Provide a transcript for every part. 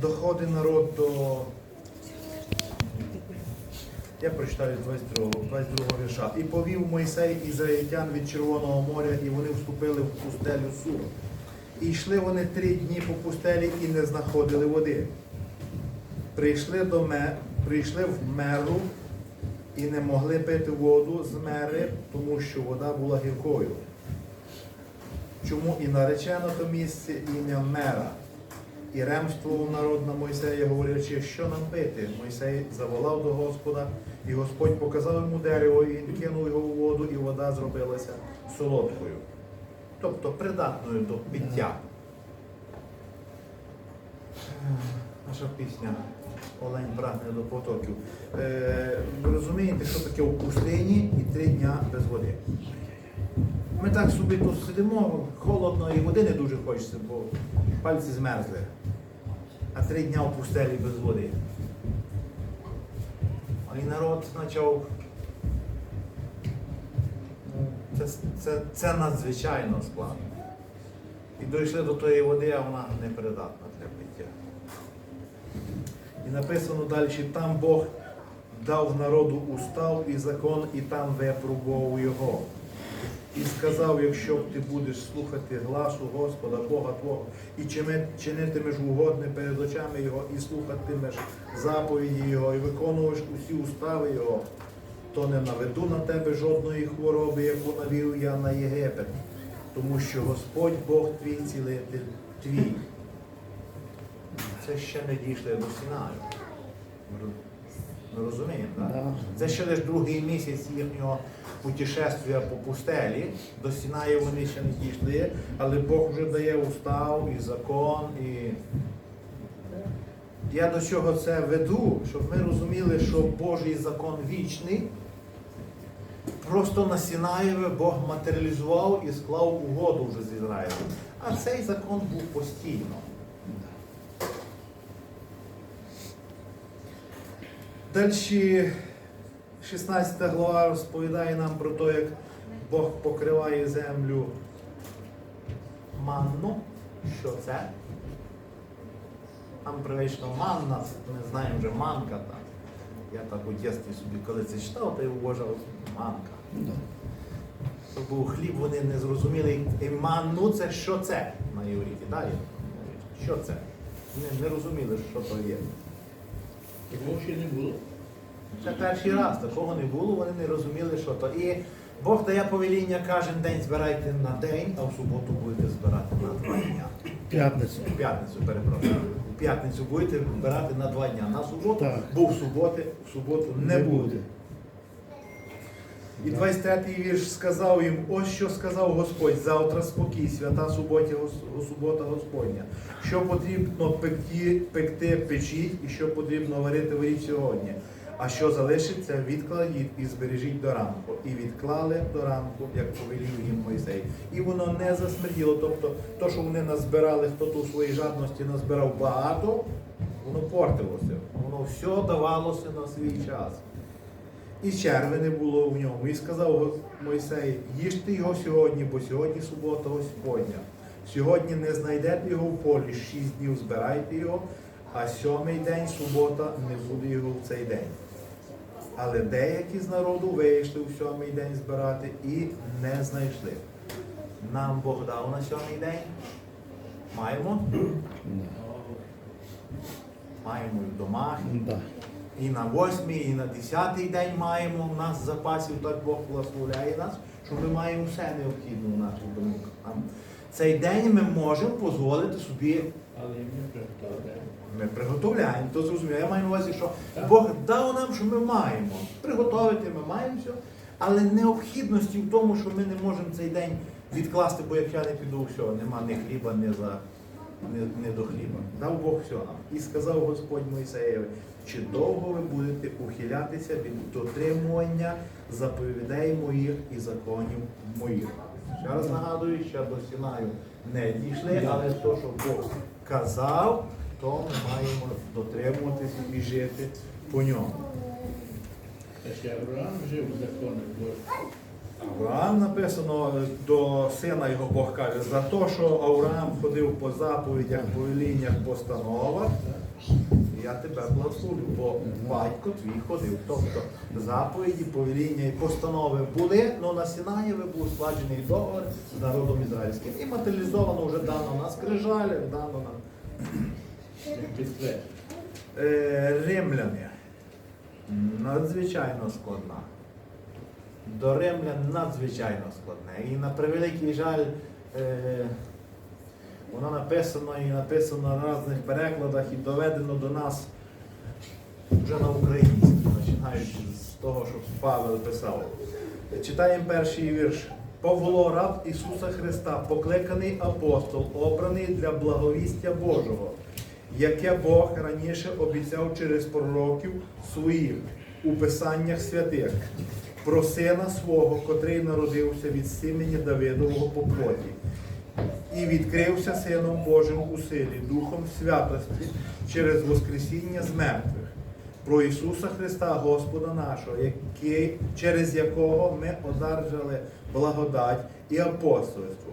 Доходить народ до. Я прочитаю з 22, 22 вірша. І повів Мойсей ізраїльтян від Червоного моря, і вони вступили в пустелю Сур. І йшли вони три дні по пустелі і не знаходили води. Прийшли до ме, прийшли в меру і не могли пити воду з мери, тому що вода була гіркою. Чому і наречено то місце ім'я мера? І ремствував народ на Мойсея, говорячи, що нам пити. Мойсей заволав до Господа, і Господь показав йому дерево, і він кинув його у воду, і вода зробилася солодкою, тобто придатною до пиття. Наша пісня Олень прагне до потоків. Е, ви розумієте, що таке у пустині і три дня без води. Ми так собі тут сидимо, холодно і води не дуже хочеться, бо пальці змерзли. А три дня у пустелі без води. А і народ почав. Ну, Це, це, це надзвичайно складно. І дійшли до тої води, а вона непридатна для пиття. І написано далі, там Бог дав народу устав і закон, і там випробував його. І сказав, якщо ти будеш слухати гласу Господа, Бога Твого, і чинитимеш угодне перед очами Його, і слухатимеш заповіді Його, і виконуєш усі устави Його, то не наведу на тебе жодної хвороби, яку навів я на Єгипет, тому що Господь Бог твій цілитель твій. Це ще не дійшли до Сінаю. Ми розуміємо, так? Да. Це ще лише другий місяць їхнього путешествия по пустелі. До Сінаю вони ще не дійшли, але Бог вже дає устав і закон. І... Я до чого це веду, щоб ми розуміли, що Божий закон вічний. Просто на Сінаєві Бог матеріалізував і склав угоду вже з Ізраїлем. А цей закон був постійно. Далі 16 глава розповідає нам про те, як Бог покриває землю манну. Що це? Там привично манна, ми знаємо вже манка. Так. Я так у дитинстві собі, коли це читав, то я вважав манка. Да. То був хліб, вони не зрозуміли. І манну це що це на євриті. Далі. Що це? Не, не розуміли, що то є. Такого ще не було. Це перший раз, такого не було, вони не розуміли, що то. І Бог дає повеління, кожен день збирайте на день, а в суботу будете збирати на два дня. П'ятницю. В п'ятницю, перепрошую. У п'ятницю будете збирати на два дня. На суботу, Так. бо в суботи, в суботу не буде. І 23-й вірш сказав їм, ось що сказав Господь, завтра спокій, свята суботі, субота Господня. Що потрібно пекти, пекти печіть, і що потрібно варити варіть сьогодні. А що залишиться, відкладіть і збережіть до ранку. І відклали до ранку, як повелів їм Мойсей. І воно не засмерділо. Тобто, то, що вони назбирали, хто то у своїй жадності назбирав багато, воно портилося. Воно все давалося на свій час. І черви не було в ньому. І сказав Мойсей, їжте його сьогодні, бо сьогодні субота Господня. Сьогодні не знайдете його в полі, шість днів збирайте його, а сьомий день субота не буде його в цей день. Але деякі з народу вийшли в сьомий день збирати і не знайшли. Нам Бог дав на сьомий день. Маємо? Маємо і в домах. І на восьмий, і на десятий день маємо у нас запасів, так Бог благословляє нас, що ми маємо все необхідне у наших. Там Цей день ми можемо дозволити собі, Але ми приготовляємо. ми приготовляємо, то зрозуміло. Я маю на увазі, що Бог дав нам, що ми маємо. Приготовити ми маємо все, але необхідності в тому, що ми не можемо цей день відкласти, бо як я не піду, все, нема ні хліба, ні за. Не, не до хліба. Дав Бог нам. І сказав Господь Мойсеєві, чи довго ви будете ухилятися від дотримування заповідей моїх і законів моїх. Ще раз нагадую, ще до Сінаю не дійшли, але те, що Бог казав, то ми маємо дотримуватися і жити по ньому. Ще Авраам жив в законах Божих. Авраам написано до сина його Бог каже, за те, що Авраам ходив по заповідях, повеліннях, постановах, я тебе благословлю, бо батько твій ходив. Тобто заповіді, повеління і постанови були, але на Сінаєві був складений договір з народом ізраїльським. І матеріалізовано вже дано на скрижалі, дано на Е, римляни. Надзвичайно складна. До римлян надзвичайно складне. І на превеликий жаль, е, воно написано і написано в різних перекладах і доведено до нас вже на українській, починаючи з того, що Павел писав. Читаємо перший вірш. Павло, раб Ісуса Христа, покликаний апостол, обраний для благовістя Божого, яке Бог раніше обіцяв через пророків своїх у Писаннях святих, про сина свого, котрий народився від сімені Давидового по і відкрився Сином Божим у силі, Духом святості через Воскресіння з мертвих про Ісуса Христа, Господа нашого, який, через якого ми одержали благодать і апостольство,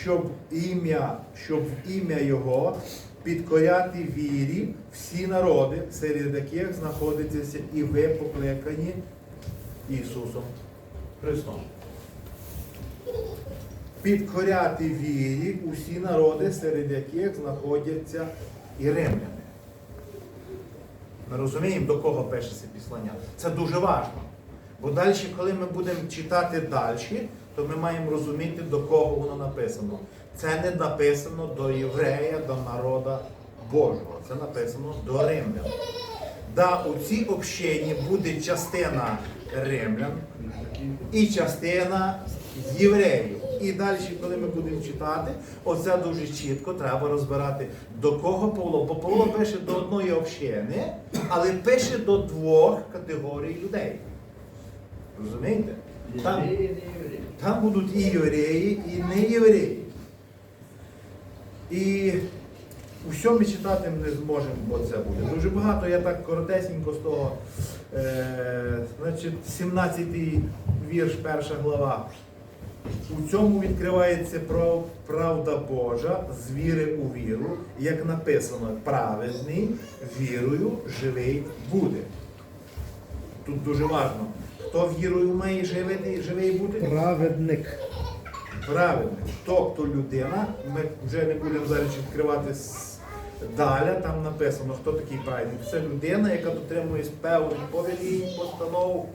щоб ім'я, щоб ім'я Його підкоряти вірі всі народи, серед яких знаходитеся і ви покликані Ісусом Христом. Підкоряти вірі усі народи, серед яких знаходяться і римляни. Ми розуміємо, до кого пише це післання. Це дуже важливо. Бо далі, коли ми будемо читати далі, то ми маємо розуміти, до кого воно написано. Це не написано до єврея, до народа Божого. Це написано до римлян. Да, у цій общині буде частина римлян і частина євреїв. І далі, коли ми будемо читати, оце дуже чітко треба розбирати, до кого Павло. Бо Павло пише до одної общини, але пише до двох категорій людей. Розумієте? Там, там будуть і євреї, і не євреї. І усе ми читати не зможемо, бо це буде. Дуже багато, я так коротесенько з того. Е, значить, 17-й вірш, перша глава. У цьому відкривається прав- правда Божа з віри у віру, як написано, праведний вірою живий буде. Тут дуже важливо. Хто вірою має живий, живий бути? Праведник. Правильно. Тобто людина, ми вже не будемо зараз відкривати далі, там написано, хто такий праведник. Це людина, яка дотримує певних повелінь, постанов.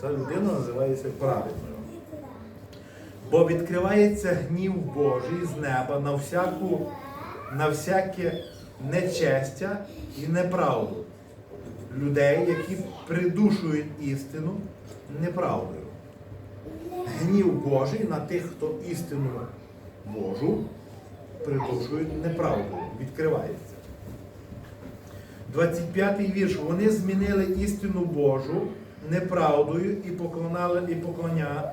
Ця людина називається праведною. Бо відкривається гнів Божий з неба на всяку, на всяке нечестя і неправду людей, які придушують істину неправдою гнів Божий на тих, хто істину Божу придушують неправдою, відкривається. 25-й вірш. Вони змінили істину Божу неправдою і поклонали, і поклоня,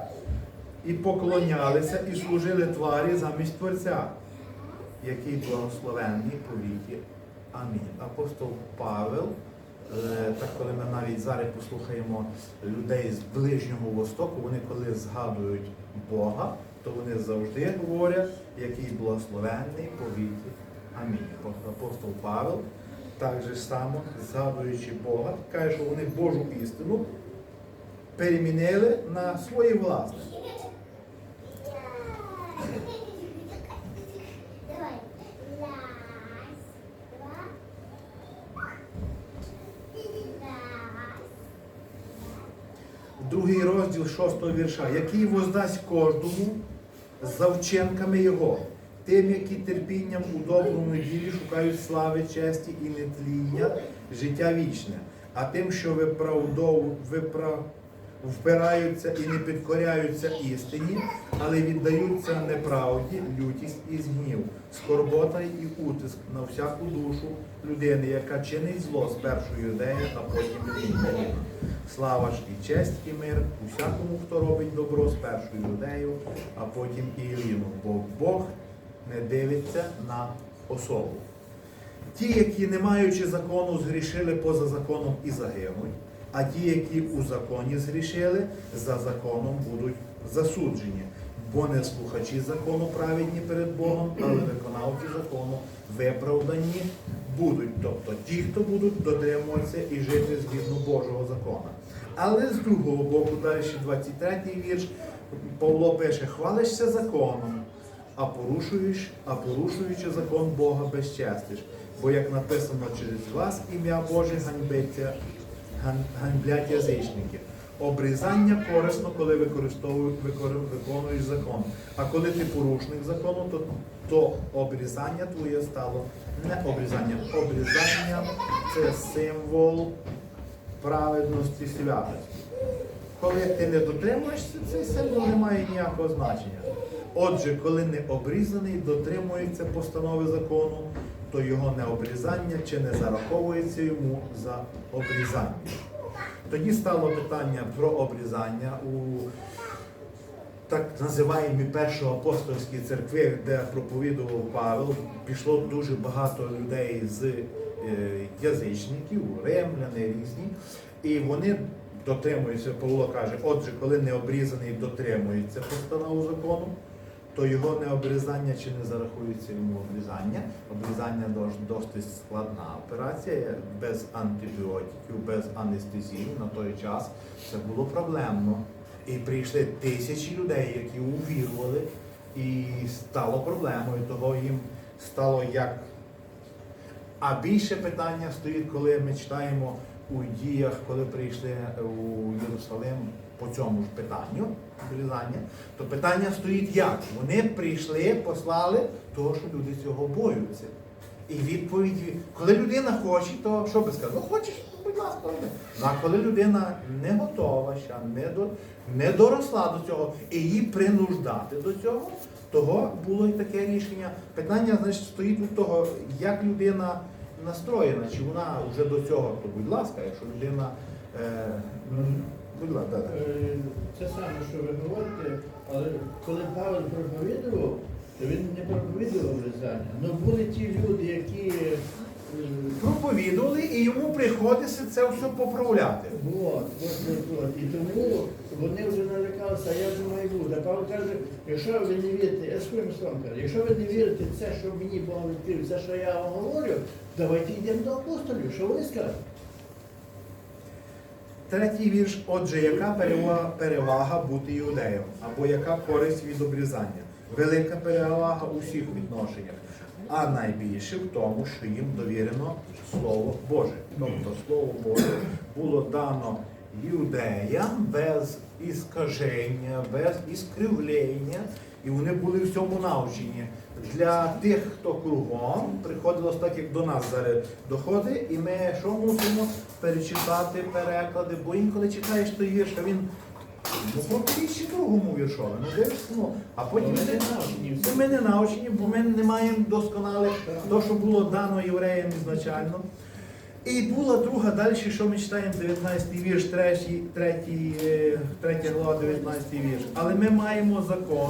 і поклонялися, і служили тварі замість Творця, який благословенний по віки. Амінь. Апостол Павел, так коли ми навіть зараз послухаємо людей з Ближнього Востоку, вони коли згадують Бога, то вони завжди говорять, який благословенний по віки. Амінь. Апостол Павел, так же само, згадуючи Бога, каже, що вони Божу істину перемінили на свої власне. 6 вірша, який воздасть кожному за вчинками його, тим, які терпінням у добру неділі шукають слави, честі і нетління, життя вічне, а тим, що виправдов, виправдов впираються і не підкоряються істині, але віддаються неправді, лютість і згнів, скорбота і утиск на всяку душу людини, яка чинить зло спершу юдея, а потім іншим. Слава ж і честь, і мир усякому, хто робить добро спершу юдею, а потім і Іліну, бо Бог не дивиться на особу. Ті, які, не маючи закону, згрішили поза законом і загинуть, а ті, які у законі згрішили, за законом будуть засуджені, бо не слухачі закону праведні перед Богом, але виконавці закону виправдані будуть. Тобто ті, хто будуть дотримуватися і жити згідно Божого закону. Але з другого боку, далі 23-й вірш, Павло пише: хвалишся законом, а порушуєш, а порушуючи закон Бога безчестиш. Бо як написано через вас ім'я Боже ганьбиться, ган- ганьблять язичники. Обрізання корисно, коли виконуєш закон. А коли ти порушник закону, то, то обрізання твоє стало не обрізання. Обрізання це символ праведності святості. Коли ти не дотримуєшся, цей символ не має ніякого значення. Отже, коли не обрізаний дотримується постанови закону, то його необрізання чи не зараховується йому за обрізання. Тоді стало питання про обрізання у так називаємі першоапостольській церкві, де проповідував Павел, пішло дуже багато людей з е, язичників, римляни різні, і вони дотримуються, Павло каже, отже, коли не обрізаний дотримується постанову закону, то його необрізання чи не зарахується йому обрізання. Обрізання досить складна операція, без антибіотиків, без анестезії на той час. Це було проблемно. І прийшли тисячі людей, які увірували, і стало проблемою. Того їм стало як. А більше питання стоїть, коли ми читаємо у діях, коли прийшли у Єрусалим по цьому ж питанню обрізання, то питання стоїть як? Вони прийшли, послали того, що люди цього боються. І відповідь, коли людина хоче, то що би сказати? Ну хочеш, будь ласка. Ну а коли людина не готова ще, не, до, не доросла до цього, і її принуждати до цього, того було і таке рішення. Питання, значить, стоїть від того, як людина настроєна, чи вона вже до цього, то будь ласка, якщо людина. Е, будь ласка, да, да. Е, Це саме, що ви говорите, але коли Павел проповідував, то він не проповідував врізання. Ну були ті люди, які е, проповідували, і йому приходиться це все поправляти. от, от, от, от. І тому вони вже налякалися, а же має бути. А Павло каже, якщо ви не вірите, я своїм словом кажу, якщо ви не вірите в це, що мені Бог відкрив, це, що я вам говорю, давайте йдемо до апостолів. Що вони скажуть? Третій вірш. Отже, яка перевага, бути іудеєм? Або яка користь від обрізання? Велика перевага у всіх відношеннях, а найбільше в тому, що їм довірено Слово Боже. Тобто Слово Боже було дано юдеям без іскаження, без іскривлення, і вони були в цьому навчені. Для тих, хто кругом, приходилось так, як до нас зараз доходить, і ми що мусимо перечитати переклади, бо інколи читаєш той вірш, а він ну, протирічить другому віршові. Ну, дивишся, ну, а потім Ми не навчені. Бо ми не навчені, бо ми не маємо досконалих то, що було дано євреям ізначально. І була друга далі, що ми читаємо 19 вірш, 3, 3, 3 глава, 19 вірш. Але ми маємо закон,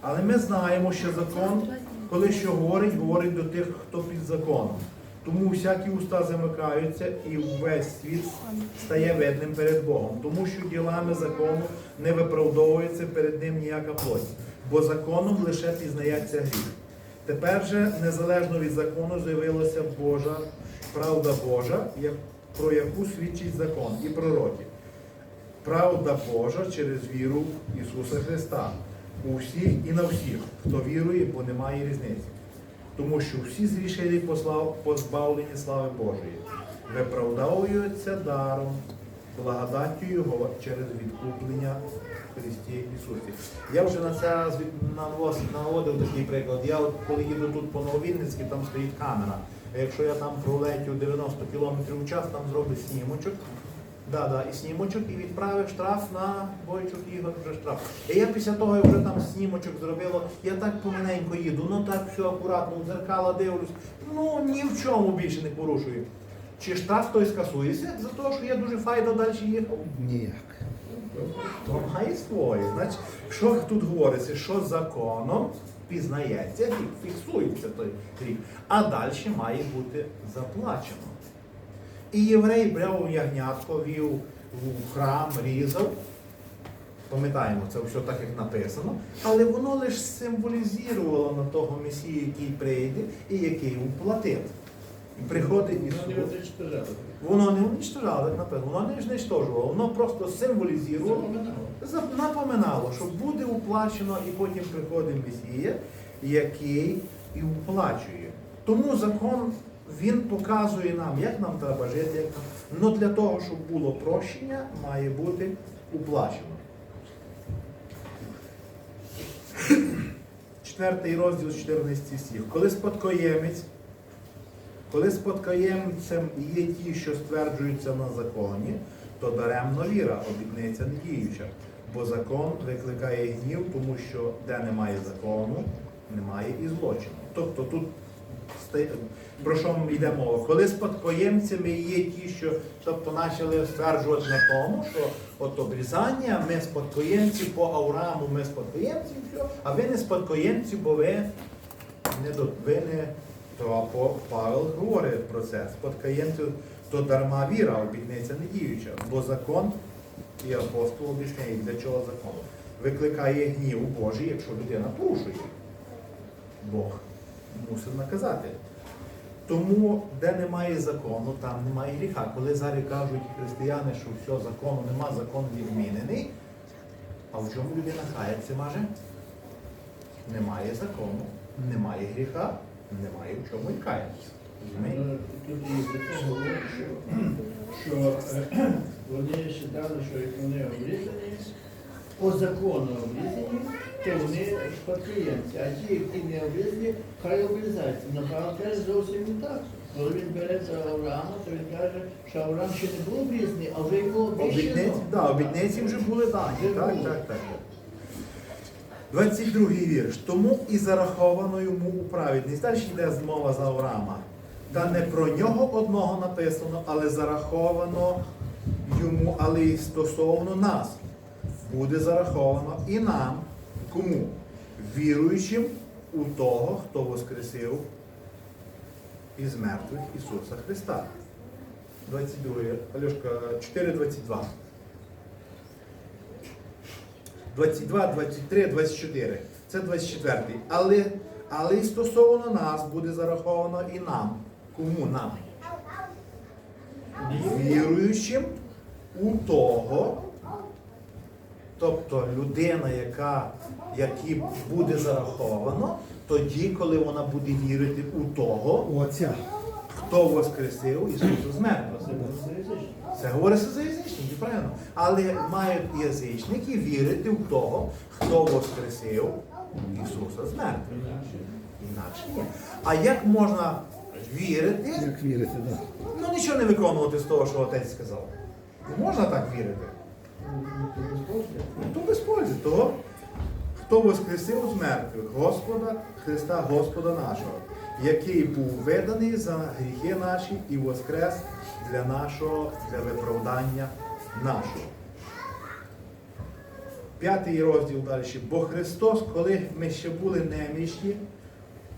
але ми знаємо, що закон, коли що говорить, говорить до тих, хто під законом. Тому всякі уста замикаються і весь світ стає видним перед Богом, тому що ділами закону не виправдовується перед ним ніяка плоть, бо законом лише пізнається гріх. Тепер же, незалежно від закону, з'явилася Божа правда Божа, про яку свідчить закон і пророки. Правда Божа через віру Ісуса Христа. У всіх і на всіх, хто вірує, бо немає різниці. Тому що всі зрішили і послав- позбавлені слави Божої, виправдовуються даром, благодаттю Його через відкуплення в Христі Ісусі. Я вже на це наводив такий приклад. Я от коли їду тут по Нововінницькій, там стоїть камера. А якщо я там пролетю 90 км в час, там зроблять снімочок. Да, да, і снімочок, і відправив штраф на Бойчук Ігор вже штраф. І я після того я вже там снімочок зробило, я так поминенько їду, ну так все акуратно, в дзеркала дивлюсь, ну ні в чому більше не порушую. Чи штраф той скасується за те, що я дуже файно далі їхав? Ніяк. То має своє. Значить, що тут говориться, що законом пізнається фіксується той гріх, а далі має бути заплачено. І єврей брав ягнятко, вів в храм, різав, Пам'ятаємо, це все так, як написано, але воно лише символізувало на того Месію, який прийде і який уплатить. І приходить Воно не Ісус. уничтожало. Воно не уничтожало, як написано, воно не знищувало, воно просто символізувало, Запоминало. напоминало, що буде уплачено, і потім приходить Месія, який і уплачує. Тому закон він показує нам, як нам треба жити, як нам. Но для того, щоб було прощення, має бути уплачено. Четвертий розділ, 14 стих. Коли спадкоємець, коли спадкоємцем є ті, що стверджуються на законі, то даремно віра, обітниця не діюча. Бо закон викликає гнів, тому що де немає закону, немає і злочину. Тобто тут про що йде мова? Коли спадкоємцями є ті, що тобто почали стверджувати на тому, що от обрізання, ми спадкоємці по Аврааму, ми спадкоємці, все, а ви не спадкоємці, бо ви не до ви не то Павел говорить про це. Спадкоємці то дарма віра, обітниця не діюча, бо закон і апостол об'ясняє, для чого закон. Викликає гнів Божий, якщо людина порушує. Бог мусить наказати. Тому, де немає закону, там немає гріха. Коли зараз кажуть християни, що все, закону нема, закон відмінений, а в чому людина кається маже? Немає закону, немає гріха, немає в чому і каятися. Ну, що е, вони вважали, що як вони обрізані, по закону обрізані, то вони спадкоємці. А ті, які не обрізані, хай обрізаються. Но Павло каже зовсім не так. Коли він бере за Авраама, то він каже, що Авраам ще не був обрізаний, а вже йому обіцяно. обітниці вже були дані. Так, так, так. 22 вірш. Тому і зараховано йому у праведність. Далі йде змова за Авраама. Та не про нього одного написано, але зараховано йому, але й стосовно нас. Буде зараховано і нам, кому? Віруючим у того, хто воскресив із мертвих Ісуса Христа. 22, Альошка, 4.22. 22, 23, 24. Це 24. Але, але і стосовно нас буде зараховано і нам. Кому нам? Віруючим у того, тобто людина, яка, якій буде зараховано, тоді, коли вона буде вірити у того, Отця. хто воскресив Ісуса з мертвих. Це говориться за язичників, правильно. Але мають язичники вірити в того, хто воскресив Ісуса з мертвих. Інакше ні. А як можна вірити, Як вірите, так. ну нічого не виконувати з того, що отець сказав? Не можна так вірити. Це безпослідно. Ну, То без пользи того, хто воскресив з мертвих Господа Христа Господа нашого, який був виданий за гріхи наші і воскрес для нашого, для виправдання нашого. П'ятий розділ далі. Бо Христос, коли ми ще були немічні,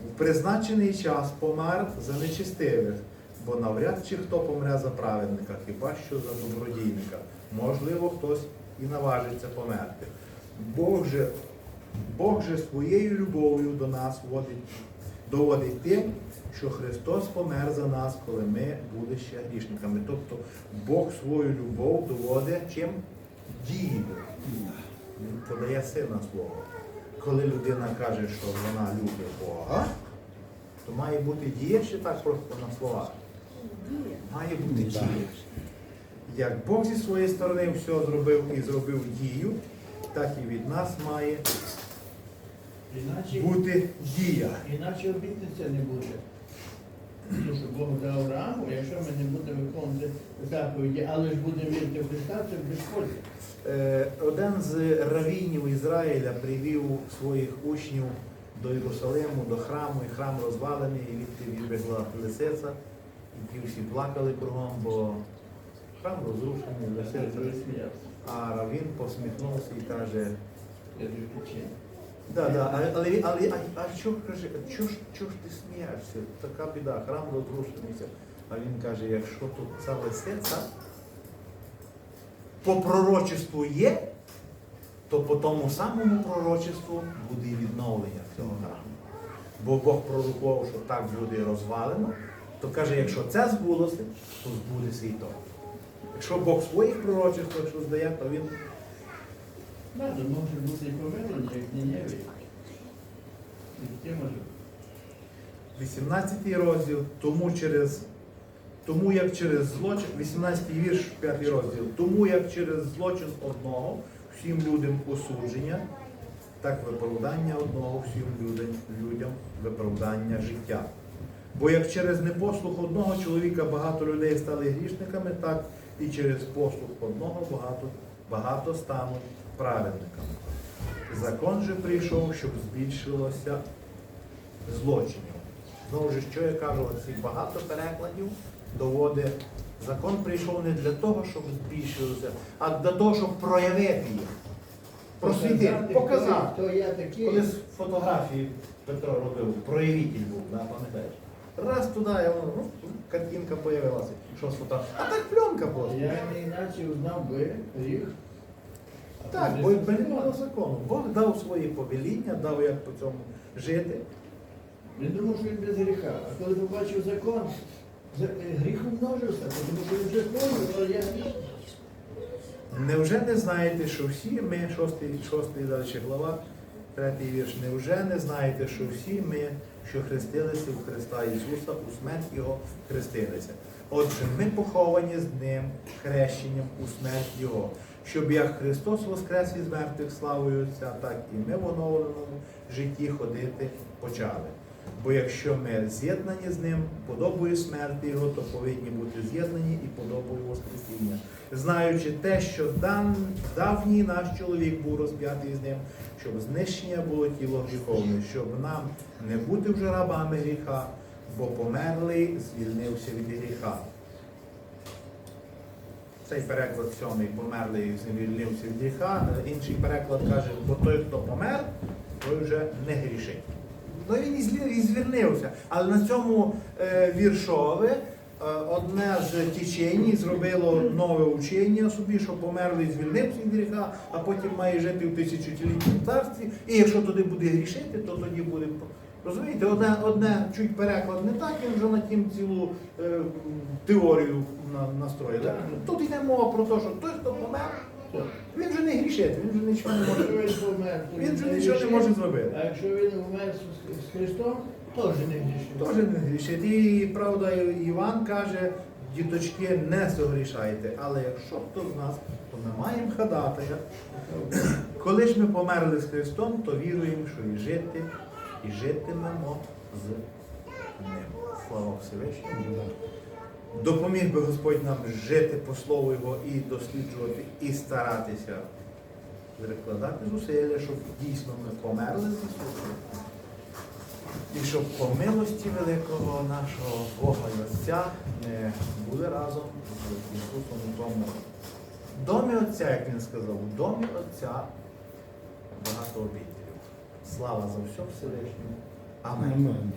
в призначений час помер за нечистивих, бо навряд чи хто помре за праведника, хіба що за добродійника. Можливо, хтось і наважиться померти. Бог же, Бог же своєю любов'ю до нас водить, доводить тим, що Христос помер за нас, коли ми були ще грішниками. Тобто Бог свою любов доводить чим? Дією. Він подає сина слово. Коли людина каже, що вона любить Бога, то має бути дія чи так просто на словах? Має бути дія. Як Бог зі своєї сторони все зробив і зробив дію, так і від нас має Іначе бути дія. Іначе обітниця не буде. Тому що Бог дав Аврааму, якщо ми не будемо виконувати заповіді, але ж будемо вірити в Христа, це безпользно. Е, Один з равінів Ізраїля привів своїх учнів до Єрусалиму, до храму, і храм розвалений, і відти відбігла лисиця, і ті всі плакали кругом, бо храм розрушений, лисиця. вже. А равін посміхнувся і каже, да, да, але, але, але а, а що каже, чого ж, чого ж ти смієшся? Така біда, храм розрушений. А він каже, якщо тут ця лисиця по пророчеству є, то по тому самому пророчеству буде і відновлення цього храму. Бо Бог пророкував, що так буде розвалено, то каже, якщо це збулося, то збудеться і то. Якщо Бог своїх пророчествах що здає, то він Да, може бути і повернення, як Нінєві. І таке може. 18 розділ, тому через тому як через злочин, 18 вірш, 5 розділ, тому як через злочин одного всім людям осудження, так виправдання одного всім людям, людям виправдання життя. Бо як через непослух одного чоловіка багато людей стали грішниками, так і через послух одного багато, багато стануть праведниками. Закон же прийшов, щоб збільшилося злочинів. Знову ж, що я кажу, ці багато перекладів доводить. Закон прийшов не для того, щоб збільшилося, а для того, щоб проявити їх. Просвітити, хто- показати. Коли з фотографії Петро робив, проявитель був, да, пам'ятаєш? Раз туди, і воно, ну, картинка появилася. Що з фотографії? А так пленка просто. Я не іначе узнав би гріх. Так, бо не було закону. Бог дав свої повеління, дав як по цьому жити. Він думав, що він без гріха. А коли побачив закон, за- е, гріх умножився, тому що він вже поняв, але я грішний. Невже не знаєте, що всі ми, шостий, шостий далі глава, третій вірш, невже не знаєте, що всі ми, що хрестилися в Христа Ісуса, у смерть Його хрестилися? Отже, ми поховані з Ним хрещенням у смерть Його, щоб як Христос воскрес із мертвих славою Отця, так і ми в оновленому житті ходити почали. Бо якщо ми з'єднані з ним подобою смерті Його, то повинні бути з'єднані і подобою Воскресіння. Знаючи те, що дан, давній наш чоловік був розп'ятий з ним, щоб знищення було тіло гріховне, щоб нам не бути вже рабами гріха, бо померлий звільнився від гріха. Цей переклад сьомий померлий звільнився від гріха. Інший переклад каже, бо той, хто помер, той вже не грішить. Ну він і звільнився. Але на цьому е, віршове одне з тічень зробило нове учення собі, що померлий звільнився від гріха, а потім має жити в тисячолітньому царстві. І якщо туди буде грішити, то тоді буде. Розумієте, одне, одне чуть переклад не так, він вже на тім цілу е, теорію на, настроїв. Так. Тут йде мова про те, що той, хто помер, він вже не грішить, він вже нічого не може. Він помер, вже нічого не може зробити. А якщо він з- з Христом, теж не грішить. Теж не грішить. І правда, Іван каже, діточки, не согрішайте. Але якщо хто з нас, то ми маємо ходатая. Коли ж ми померли з Христом, то віруємо, що і жити, і житимемо з ним. Слава Всевишньому. Допоміг би Господь нам жити по слову Його і досліджувати, і старатися прикладати зусилля, щоб дійсно ми померли з Ісусом. І щоб по милості великого нашого Бога і Отця ми були разом з Ісусом у тому домі Отця, як він сказав, у домі Отця багато обітелів. Слава за все Всевишньому. Амен.